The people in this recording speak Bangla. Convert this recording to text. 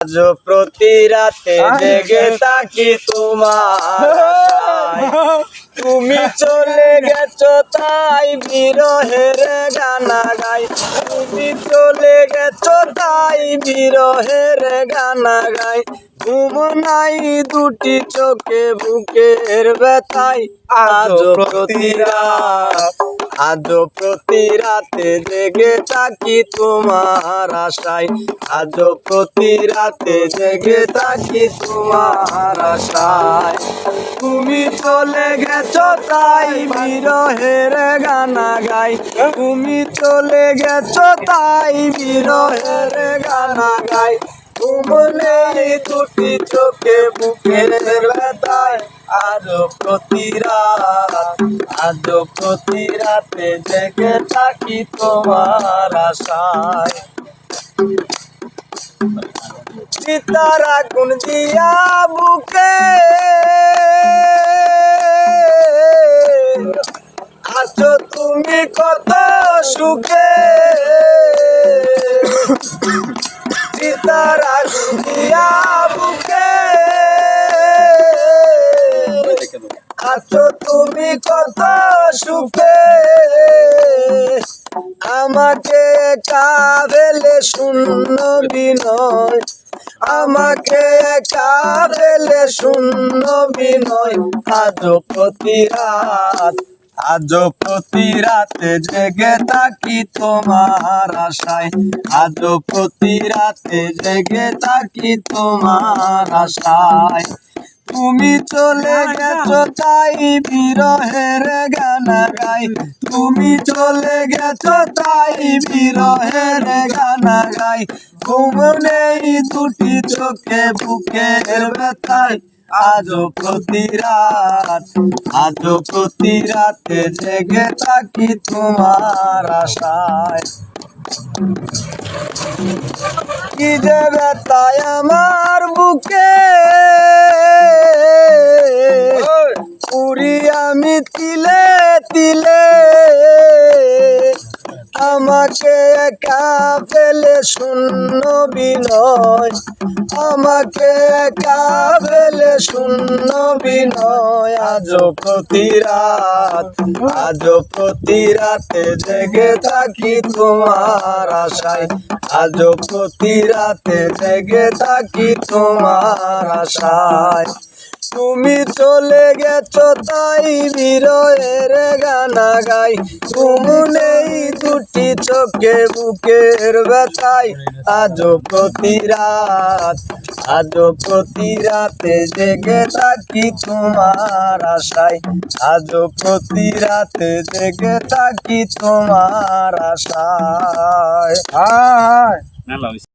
আজ প্রতি রাতে জেগে তাকি তোমার। তুমি চলে গেছো তাই বিরহের গানা গাই। তুমি চলে গেছো তাই বিরহের গানা গাই। ঘুম নাই দুটি চোখে বুকের ব্যথায়। আজ প্রতি রাত আজ প্রতি রাতে জেগে থাকি তোমার আশায়। আজ প্রতি রাতে জেগে থাকি তোমার আশায়। তুমি চলে গেছো তাই বিরহের গানা গাই। তুমি চলে গেছো তাই বিরহের গানা গাই। ঘুমলে দুটি চোখে বুকের ব্যথায়। আজ প্রতি রাত, আজ প্রতি রাতে জেগে থাকি তোমার আশায়। সীতারা গুণ দিয়া বুকে, আছো তুমি কত সুখে। সীতারা গুণ দিয়া বুকে আছো তুমি কত সুখে? আমাকে কাবেলে শূন্য বিনয়। আমাকে কাবেলে শূন্য বিনয়। আজ প্রতি রাত আজ প্রতি রাতে জেগে থাকি তোমার আশায়। আজ প্রতি রাতে জেগে থাকি তোমার আশায়। তুমি চলে গেছো তাই বিরহের গানা গাই। তুমি চলে গেছো তাই বিরহের গানা গাই। ঘুম নেই দুটি চোখে, বুকের ব্যথায়। আজ প্রতি রাত আজ প্রতি রাতে জেগে থাকি তোমার আশায়। কি যে ব্যথায় আমার তিলে তিলে আমাকে একা ফেলে শূন্য বিনয়। আমাকে একা ফেলে শূন্য বিনয়। আজ প্রতি রাত আজ প্রতি রাতে জেগে থাকি তোমার আশায়। আজ প্রতি রাতে জেগে থাকি তোমার আশায়। তুমি চলে গেছো তাই বিরহের গানা গাই তুমি নেই দুটি চোখে, বুকের ব্যথায় আজ প্রতি রাত আজ প্রতি রাতে জেগে থাকি তোমার আশায়। আজ প্রতি রাতে জেগে থাকি তোমার আশায়। হইছে।